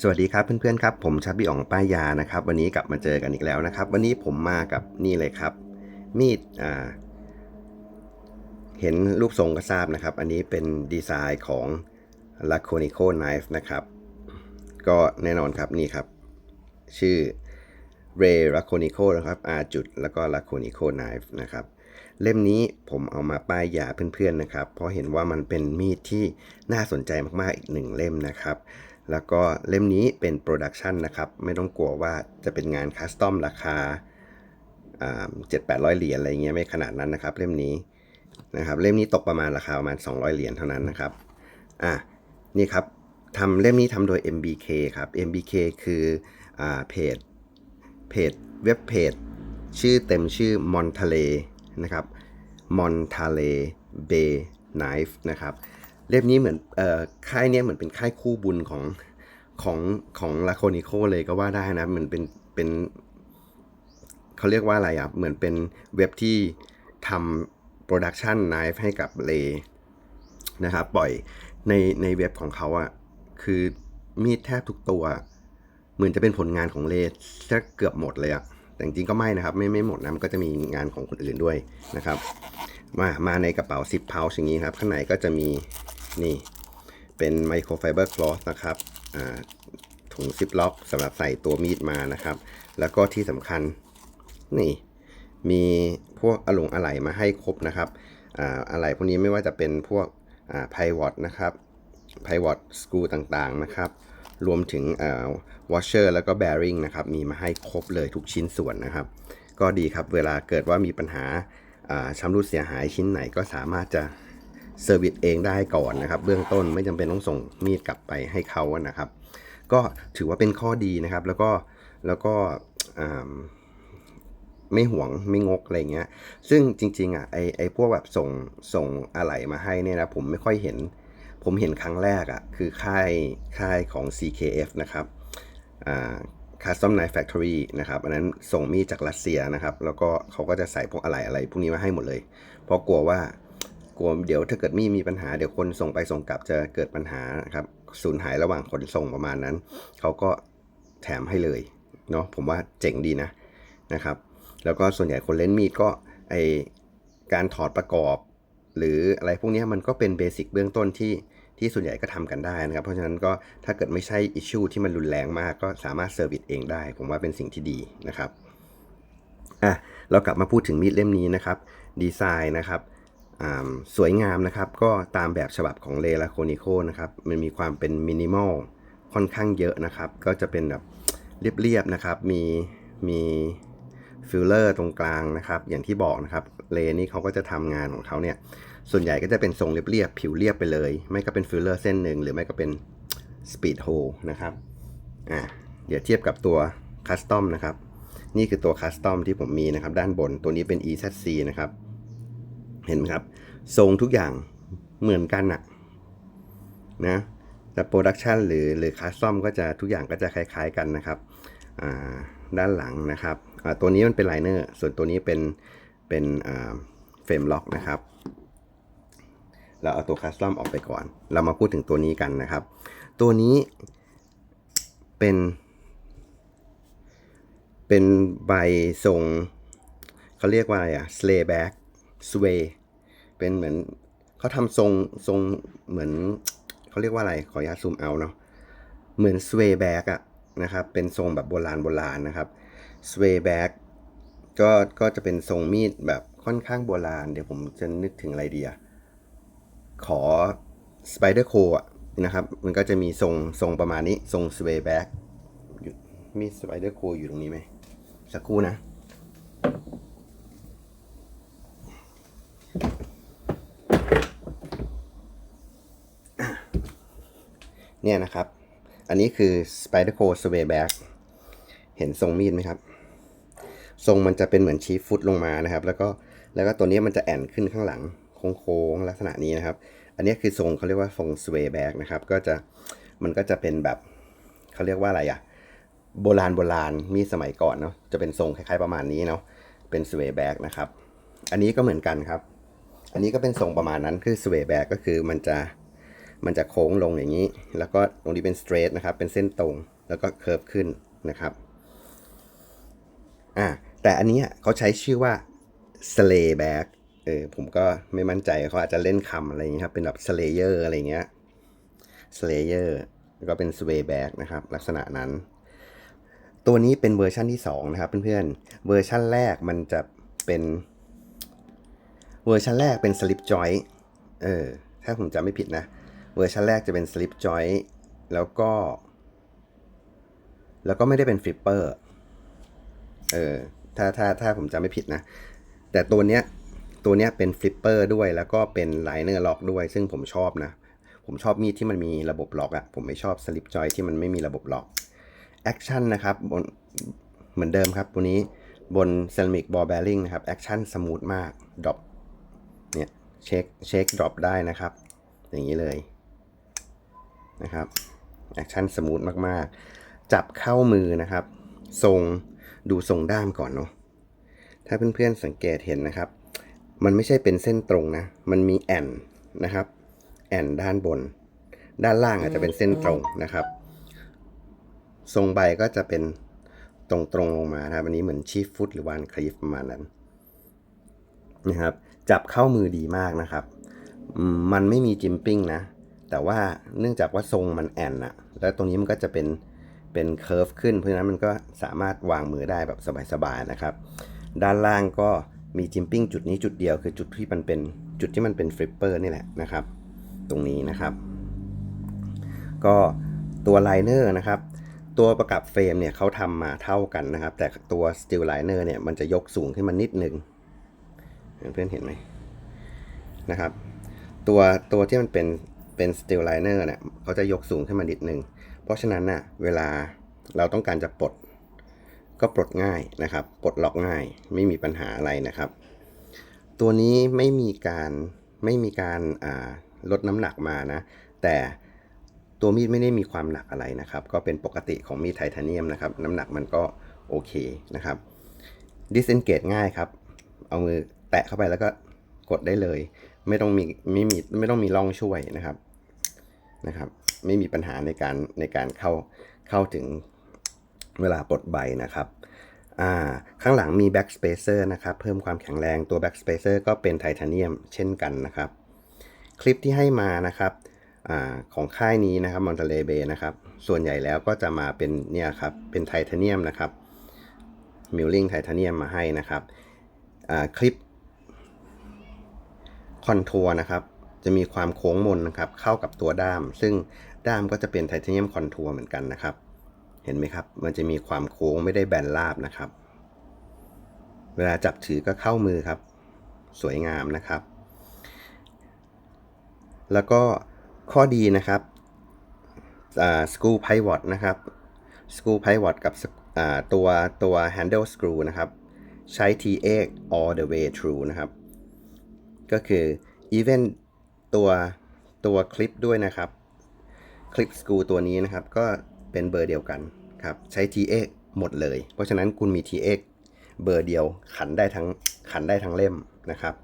สวัสดีครับเพื่อนๆครับผมชับบี้อ่องป้ายานะครับ วันนี้กลับมาเจอกันอีกแล้วนะครับ วันนี้ผมมากับนี่เลยครับ มีดอ่าเห็นรูปทรงก็ทราบนะครับ อันนี้เป็นดีไซน์ของ Laconico Knife นะครับ ก็แน่นอนครับนี่ครับ ชื่อ Ray Laconico นะครับ R จุดแล้วก็ Laconico Knife นะครับ เล่มนี้ผมเอามาป้ายยาเพื่อนๆนะครับ เพราะเห็นว่ามันเป็นมีดที่น่าสนใจมากๆอีกหนึ่งเล่มนะครับ แล้วก็เล่มนี้เป็นโปรดักชันนะครับ ไม่ต้องกลัวว่าจะเป็นงานคัสตอมราคาเจ็ดแปดร้อยเหรียญอะไรเงี้ยไม่ขนาดนั้นนะครับ เล่มนี้นะครับเล่มนี้ตกประมาณราคาประมาณ 200 เหรียญเท่านั้นนะครับอะนี่ครับทำเล่มนี้ทำโดย MBK ครับ MBK คืออ่าเพจเพจเว็บเพจชื่อเต็มชื่อ Montale นะครับ Montale Bay Knife นะครับ เล่มนี้เหมือนเอ่อค่ายเนี้ยเหมือนเป็นค่ายคู่บุญของของของลาโคนิโคเลยก็ว่าได้นะเหมือนเป็นเป็นเขาเรียกว่าอะไรอะ เหมือนเป็นเว็บที่ทำโปรดักชันไนฟ์ให้กับเลนะครับปล่อยในในเว็บของเขาอะคือมีดแทบทุกตัว เหมือนจะเป็นผลงานของเลซะเกือบหมดเลยอะ แต่จริงก็ไม่นะครับ ไม่ไม่หมดนะมันก็จะมีงานของคนอื่นด้วยนะครับ มามาในกระเป๋าซิปเพาอย่างนี้ครับ ข้างในก็จะมีนี่เป็นไมโครไฟเบอร์คลอสนะครับถุงซิปล็อกสำหรับใส่ตัวมีดมานะครับ แล้วก็ที่สำคัญนี่มีพวกอะหลงอะไหล่มาให้ครบนะครับอะไหล่พวกนี้ไม่ว่าจะเป็นพวกอ่าไพวอตนะครับไพวอตสกรูต่างๆนะครับ รวมถึงวอชเชอร์แล้วก็แบริ่งนะครับ มีมาให้ครบเลยทุกชิ้นส่วนนะครับ ก็ดีครับเวลาเกิดว่ามีปัญหาอ่าชำรุดเสียหายชิ้นไหนก็สามารถจะเซอร์วิสเองได้ก่อนนะครับ เบื้องต้นไม่จำเป็นต้องส่งมีดกลับไปให้เขานะครับ ก็ถือว่าเป็นข้อดีนะครับ แล้วก็แล้วก็ไม่หวงไม่งกอะไรเงี้ย ซึ่งจริงๆอะไอไอพวกแบบส่งส่งอะไหล่มาให้เนี่ยนะผมไม่ค่อยเห็น ผมเห็นครั้งแรกอะคือค่ายค่ายของ CKF นะครับอ่า Custom Knife Factory นะครับ อันนั้นส่งมีดจากรัสเซียนะครับ แล้วก็เขาก็จะใส่พวกอะไหล่อะไรพวกนี้มาให้หมดเลย เพราะกลัวว่ากลัวเดี๋ยวถ้าเกิดมีมีปัญหาเดี๋ยวคนส่งไปส่งกลับจะเกิดปัญหานะครับสูญหายระหว่างขนส่งประมาณนั้น เขาก็แถมให้เลยเนาะผมว่าเจ๋งดีนะนะครับ แล้วก็ส่วนใหญ่คนเล่นมีดก็ไอการถอดประกอบ หรืออะไรพวกนี้มันก็เป็นเบสิกเบื้องต้นที่ที่ส่วนใหญ่ก็ทำกันได้นะครับ เพราะฉะนั้นก็ถ้าเกิดไม่ใช่อิชชูที่มันรุนแรงมากก็สามารถเซอร์วิสเองได้ ผมว่าเป็นสิ่งที่ดีนะครับอะเรากลับมาพูดถึงมีดเล่มนี้นะครับดีไซน์นะครับอ่าสวยงามนะครับก็ตามแบบฉบับของเลลาโคนิโคนะครับมันมีความเป็นมินิมอลค่อนข้างเยอะนะครับ ก็จะเป็นแบบเรียบๆนะครับ มีมี ฟิลเลอร์ตรงกลางนะครับ อย่างที่บอกนะครับ เลนี่เขาก็จะทำงานของเขาเนี่ย ส่วนใหญ่ก็จะเป็นทรงเรียบๆ ผิวเรียบไปเลย ไม่ก็เป็นฟิลเลอร์เส้นหนึ่ง หรือไม่ก็เป็นสปีดโฮนะครับ อะ เดี๋ยวเทียบกับตัวคัสตอมนะครับ นี่คือตัวคัสตอมที่ผมมีนะครับ ด้านบน ตัวนี้เป็น EZC นะครับ เห็นไหมครับ ทรงทุกอย่างเหมือนกันอะนะแต่โปรดักชันหรือหรือคัสตอมก็จะทุกอย่างก็จะคล้าย ๆกันนะครับ ด้านหลังนะครับตัวนี้มันเป็นไลเนอร์ส่วนตัวนี้เป็นเป็นเฟรมล็อกนะครับ เราเอาตัวคัสตอมออกไปก่อน เรามาพูดถึงตัวนี้กันนะครับ ตัวนี้เป็น เป็นใบทรงเขาเรียกว่าอะไรอะ sleigh back sway เป็นเหมือนเขาทำทรงทรงเหมือนเขาเรียกว่าอะไรขออนุญาตซูมเอาเนาะเหมือน sway back อะ นะครับ เป็นทรงแบบโบราณโบราณนะครับ sway back ก็ก็จะเป็นทรงมีดแบบค่อนข้างโบราณ เดี๋ยวผมจะนึกถึงอะไรดีอะขอ Spider c o อะนะครับ มันก็จะมีทรงทรงประมาณนี้ ทรง sway back อยู่มี Spider c o อยู่ตรงนี้ไหม สักครู่นะ เนี่ยนะครับ อันนี้คือ Spider c o sway back เห็นทรงมีดไหมครับ ทรงมันจะเป็นเหมือนชี้ฟุตลงมานะครับ แล้วก็แล้วก็ตัวนี้มันจะแอนขึ้นข้างหลังโค้งๆลักษณะนี้นะครับ อันนี้คือทรงเขาเรียกว่าทรง sway back นะครับ ก็จะมันก็จะเป็นแบบเขาเรียกว่าอะไรอะโบราณโบราณมีสมัยก่อนเนาะจะเป็นทรงคล้ายๆประมาณนี้เนาะเป็น sway back นะครับ อันนี้ก็เหมือนกันครับ อันนี้ก็เป็นทรงประมาณนั้นคือ sway back ก็คือมันจะ มันจะโค้งลงอย่างนี้ แล้วก็ตรงนี้เป็น straight นะครับ เป็นเส้นตรง แล้วก็เคิร์ฟขึ้นนะครับ อ่า แต่อันนี้เขาใช้ชื่อว่า slay back เออ ผมก็ไม่มั่นใจเขาอาจจะเล่นคำอะไรอย่างนี้ครับ เป็นแบบ slayer อะไรเงี้ย slayer แล้วก็เป็น sway back นะครับ ลักษณะนั้น ตัวนี้เป็นเวอร์ชันที่ 2 นะครับเพื่อนๆ เวอร์ชันแรกมันจะเป็น เวอร์ชันแรกเป็น slip joint เออ ถ้าผมจำไม่ผิดนะ เวอร์ชันแรกจะเป็น slip joint แล้วก็ แล้วก็ไม่ได้เป็น flipper เออถ้าถ้าถ้าผมจำไม่ผิดนะ แต่ตัวเนี้ยตัวเนี้ยเป็น flipper ด้วยแล้วก็เป็น liner lock ด้วย ซึ่งผมชอบนะ ผมชอบมีดที่มันมีระบบล็อกอะผมไม่ชอบ slip joint ที่มันไม่มีระบบล็อกแอคชั่นนะครับบนเหมือนเดิมครับตัวนี้บน ceramic ball bearing นะครับแอคชั่นสมูทมากดรอปเนี่ยเช็คเช็คดรอปได้นะครับ อย่างนี้เลย นะครับแอคชั่นสมูทมากๆ จับเข้ามือนะครับ ทรงดูทรงด้ามก่อนเนาะถ้าเพื่อนๆสังเกตเห็นนะครับ มันไม่ใช่เป็นเส้นตรงนะ มันมีแอนนะครับ แอนด้านบน ด้านล่างอาจจะเป็นเส้นตรงนะครับ ทรงใบก็จะเป็นตรงตรงๆลงมานะครับ อันนี้เหมือนชีฟฟุตหรือวานคลีฟประมาณนั้นนะครับ จับเข้ามือดีมากนะครับ มันไม่มีจิมปิ้งนะ แต่ว่าเนื่องจากว่าทรงมันแอนอะแล้วตรงนี้มันก็จะเป็นเป็นเคิร์ฟขึ้น เพราะฉะนั้นมันก็สามารถวางมือได้แบบสบายๆนะครับ ด้านล่างก็มีจิมปิ้งจุดนี้จุดเดียวคือจุดที่มันเป็นจุดที่มันเป็นฟลิปเปอร์นี่แหละนะครับ ตรงนี้นะครับ ก็ตัวไลเนอร์นะครับ ตัวประกับเฟรมเนี่ยเขาทำมาเท่ากันนะครับ แต่ตัว Steel Liner เนี่ยมันจะยกสูงขึ้นมานิดนึงเพื่อนเห็นไหมนะครับ ตัวตัวที่มันเป็น เป็น Steel Liner เนี่ยเขาจะยกสูงขึ้นมานิดนึง เพราะฉะนั้นน่ะเวลาเราต้องการจะปลด ก็ปลดง่ายนะครับ ปลดล็อกง่ายไม่มีปัญหาอะไรนะครับ ตัวนี้ไม่มีการไม่มีการาลดน้ำหนักมานะ แต่ตัวมีดไม่ได้มีความหนักอะไรนะครับ ก็เป็นปกติของมีดไทเทเนียมนะครับ น้ำหนักมันก็โอเคนะครับ disengage ง่ายครับ เอามือแตะเข้าไปแล้วก็กดได้เลย ไม่ต้องมีไม่มีไม่ต้องมีร่องช่วยนะครับนะครับ ไม่มีปัญหาในการในการเข้าเข้าถึงเวลาปลดใบนะครับอ่าข้างหลังมี back spacer นะครับ เพิ่มความแข็งแรงตัว back spacer ก็เป็นไทเทเนียมเช่นกันนะครับ คลิปที่ให้มานะครับอาของค่ายนี้นะครับมอนเตเลเบนะครับ ส่วนใหญ่แล้วก็จะมาเป็นเนี่ยครับ เป็นไทเทเนียมนะครับมิลลิงไทเทเนียมมาให้นะครับอ่าคลิป คอนทัวร์นะครับ จะมีความโค้งมนนะครับ เข้ากับตัวด้าม ซึ่งด้ามก็จะเป็นไทเทเนียมคอนทัวร์เหมือนกันนะครับ เห็นไหมครับ มันจะมีความโค้งไม่ได้แบนราบนะครับ เวลาจับถือก็เข้ามือครับ สวยงามนะครับ แล้วก็ข้อดีนะครับสกูไพวอตนะครับสกูไพวอตกับตัวตัว handle screw นะครับ ใช้ T8 all the way through นะครับ ก็คือ even ตัวตัวคลิปด้วยนะครับ คลิปสกูตัวนี้นะครับ ก็เป็นเบอร์เดียวกันครับ ใช้ T8 หมดเลย เพราะฉะนั้นคุณมี T8 เบอร์เดียวขันได้ทั้งขันได้ทั้งเล่มนะครับ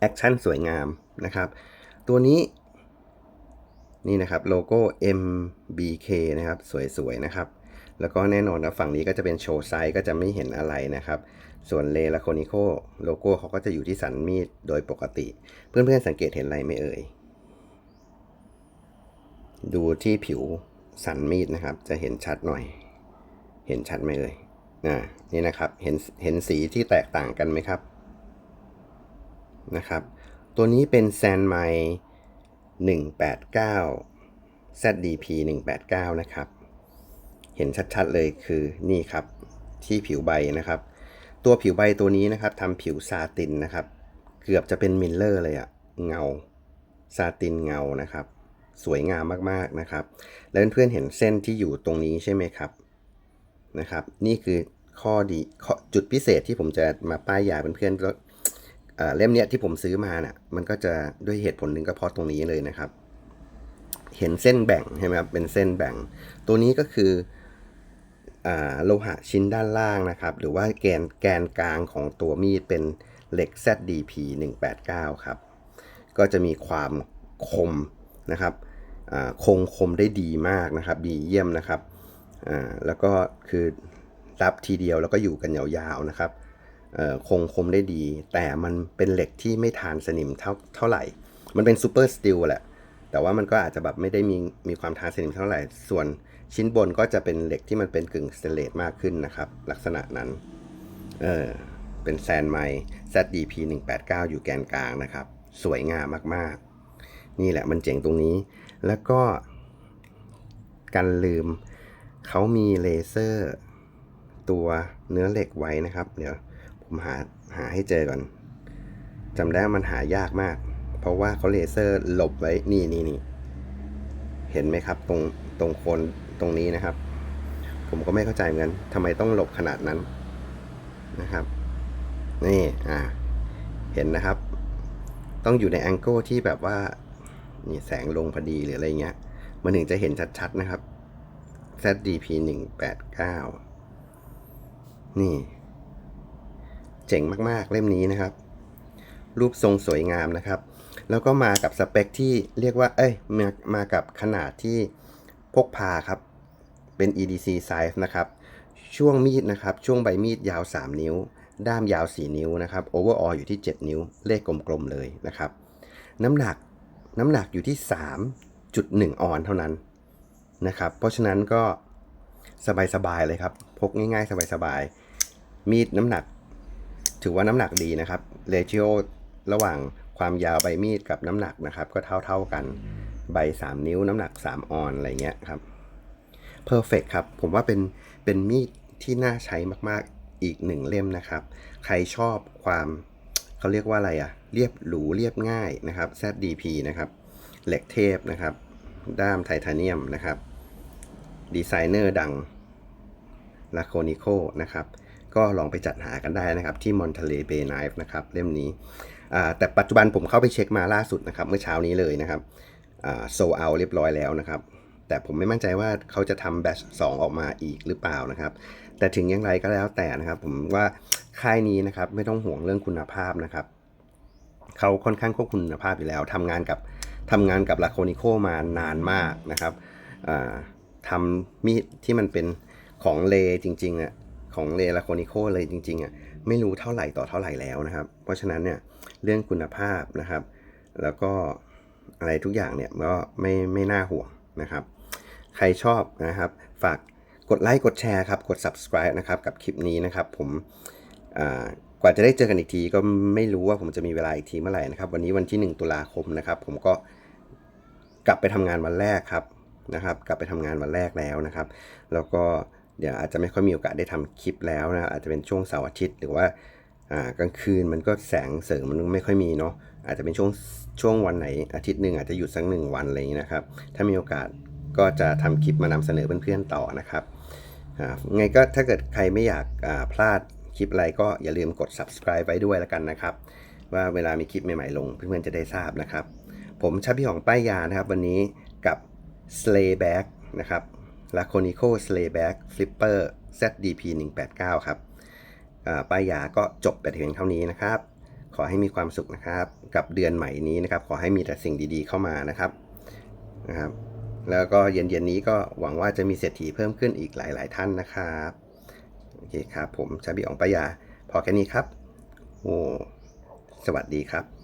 แอคชั่นสวยงามนะครับ ตัวนี้นี่นะครับโลโก้ MBK นะครับ สวยๆนะครับ แล้วก็แน่นอนนะฝั่งนี้ก็จะเป็นโชว์ไซส์ก็จะไม่เห็นอะไรนะครับ ส่วนเลลาโคนิโคโลโก้เขาก็จะอยู่ที่สันมีดโดยปกติ เพื่อนๆสังเกตเห็นอะไรไหมเอ่ย ดูที่ผิวสันมีดนะครับ จะเห็นชัดหน่อย เห็นชัดไหมเอ่ยอ่านี่นะครับเห็นเห็นสีที่แตกต่างกันไหมครับนะครับ ตัวนี้เป็นแซนไม189 ZDP 189 นะครับ เห็นชัดๆเลยคือนี่ครับ ที่ผิวใบนะครับ ตัวผิวใบตัวนี้นะครับทำผิวซาตินนะครับ เกือบจะเป็นมิลเลอร์เลยอะเงาซาตินเงานะครับ สวยงามมากๆนะครับ แล้วเพื่อนๆเห็นเส้นที่อยู่ตรงนี้ใช่ไหมครับนะครับ นี่คือข้อดีข้อจุดพิเศษที่ผมจะมาป้ายยาเพื่อนๆก็เอ่อเล่มเนี้ยที่ผมซื้อมาน่ะมันก็จะด้วยเหตุผลหนึ่งก็เพราะตรงนี้เลยนะครับ เห็นเส้นแบ่งใช่ไหมครับเป็นเส้นแบ่ง ตัวนี้ก็คือ โลหะชิ้นด้านล่างนะครับ หรือว่าแกนแกนกลางของตัวมีดเป็นเหล็ก ZDP 189 ครับ ก็จะมีความคมนะครับคงคมได้ดีมากนะครับดีเยี่ยมนะครับแล้วก็คือรับทีเดียวแล้วก็อยู่กันยาวๆนะครับคงคมได้ดี แต่มันเป็นเหล็กที่ไม่ทานสนิมเท่าเท่าไหร่ มันเป็นซูเปอร์สตีลแหละ แต่ว่ามันก็อาจจะแบบไม่ได้มีมีความทานสนิมเท่าไหร่ ส่วน ชิ้นบนก็จะเป็นเหล็กที่มันเป็นกึ่งสเตนเลสมากขึ้นนะครับ ลักษณะนั้น เออ เป็นแซนไม ZDP 189 อยู่แกนกลางนะครับ สวยงามมากๆ นี่แหละมันเจ๋งตรงนี้ แล้วก็กันลืม เขามีเลเซอร์ ตัวเนื้อเหล็กไว้นะครับ เดี๋ยวผมหาหาให้เจอก่อนจำได้มันหายากมาก เพราะว่าเขาเลเซอร์หลบไว้ นี่นี่นี่ เห็นไหมครับ ตรงตรงโคน ตรงนี้นะครับ ผมก็ไม่เข้าใจเหมือนกันทำไมต้องหลบขนาดนั้นนะครับ นี่อ่าเห็นนะครับ ต้องอยู่ในแองเกิลที่แบบว่านี่แสงลงพอดีหรืออะไรเงี้ย มันถึงจะเห็นชัดๆนะครับ ZDP 189 นี่ เจ๋งมากๆ เล่มนี้นะครับ รูปทรงสวยงามนะครับ แล้วก็มากับสเปคที่เรียกว่า เอ้ย มามากับขนาดที่พกพาครับ เป็น EDC size นะครับ ช่วงมีดนะครับ ช่วงใบมีดยาว 3 นิ้ว ด้ามยาว 4 นิ้วนะครับ overall อยู่ที่ 7 นิ้ว เลขกลมๆเลยนะครับ น้ำหนัก น้ำหนักอยู่ที่ 3.1 ออนเท่านั้นนะครับ เพราะฉะนั้นก็สบายๆเลยครับ พกง่ายๆ สบายๆ มีดน้ำหนัก ถือว่าน้ำหนักดีนะครับ เรเ i โอระหว่างความยาวใบมีดกับน้ำหนักนะครับ ก็เท่าๆกัน ใบ 3 นิ้วน้ำหนัก 3 ออนอะไรเงี้ยครับ เพอร์เฟกครับ ผมว่าเป็นเป็นมีดที่น่าใช้มากๆอีกหนึ่งเล่มนะครับ ใครชอบความเขาเรียกว่าอะไรอะเรียบหรูเรียบง่ายนะครับ ZDP นะครับเหล็กเทพนะครับ ด้ามไทเทเนียมนะครับ ดีไซเนอร์ดังลาโคนิโคนะครับ ก็ลองไปจัดหากันได้นะครับ ที่มอนเทเลเบย์ไนฟ์นะครับ เล่มนี้ แต่ปัจจุบันผมเข้าไปเช็คมาล่าสุดนะครับ เมื่อเช้านี้เลยนะครับโซเอาเรียบร้อยแล้วนะครับ แต่ผมไม่มั่นใจว่าเขาจะทำแบช2ออกมาอีกหรือเปล่านะครับ แต่ถึงอย่างไรก็แล้วแต่นะครับ ผมว่าค่ายนี้นะครับไม่ต้องห่วงเรื่องคุณภาพนะครับ เขาค่อนข้างควบคุมคุณภาพอยู่แล้วทำงานกับทำงานกับลาโคนิโคมานานมากนะครับทำมีดที่มันเป็นของเลจริงๆอะของเลลาโคนิโคเลยจริงๆอะไม่รู้เท่าไหร่ต่อเท่าไหร่แล้วนะครับ เพราะฉะนั้นเนี่ยเรื่องคุณภาพนะครับ แล้วก็อะไรทุกอย่างเนี่ยก็ไม่ไม่น่าห่วงนะครับ ใครชอบนะครับ ฝากกดไลค์กดแชร์ครับ กด subscribe นะครับกับคลิปนี้นะครับผมกว่าจะได้เจอกันอีกทีก็ไม่รู้ว่าผมจะมีเวลาอีกทีเมื่อไหร่นะครับ วันนี้วันที่ 1 ตุลาคมนะครับ ผมก็กลับไปทำงานวันแรกครับนะครับ กลับไปทำงานวันแรกแล้วนะครับ แล้วก็เดี๋ยวอาจจะไม่ค่อยมีโอกาสได้ทำคลิปแล้วนะอาจจะเป็นช่วงเสาร์อาทิตย์หรือว่าอ่ากลางคืนมันก็แสงเสริมมันไม่ค่อยมีเนาะอาจจะเป็นช่วงช่วงวันไหนอาทิตย์หนึ่งอาจจะหยุดสักหนึ่งวันอะไรอย่างนี้นะครับ ถ้ามีโอกาส ก็จะทำคลิปมานำเสนอเพื่อนๆต่อนะครับไงก็ถ้าเกิดใครไม่อยากพลาดคลิปอะไรก็อย่าลืมกด subscribe ไว้ด้วยแล้วกันนะครับ ว่าเวลามีคลิปใหม่ๆลงเพื่อนๆจะได้ทราบนะครับ ผมชับพี่ของป้ายยานะครับ วันนี้กับ Slay Bag นะครับ Laconico Slay Bag Flipper ZDP 189ครับป้ายยาก็จบไปเพียงเท่านี้นะครับ ขอให้มีความสุขนะครับ กับเดือนใหม่นี้นะครับ ขอให้มีแต่สิ่งดีๆเข้ามานะครับนะครับ แล้วก็เย็นๆนี้ก็หวังว่าจะมีเศรษฐีเพิ่มขึ้นอีกหลาย ๆ ท่านนะครับโอเคครับ ผมชาบีอองปยา พอแค่นี้ครับโอ้สวัสดีครับ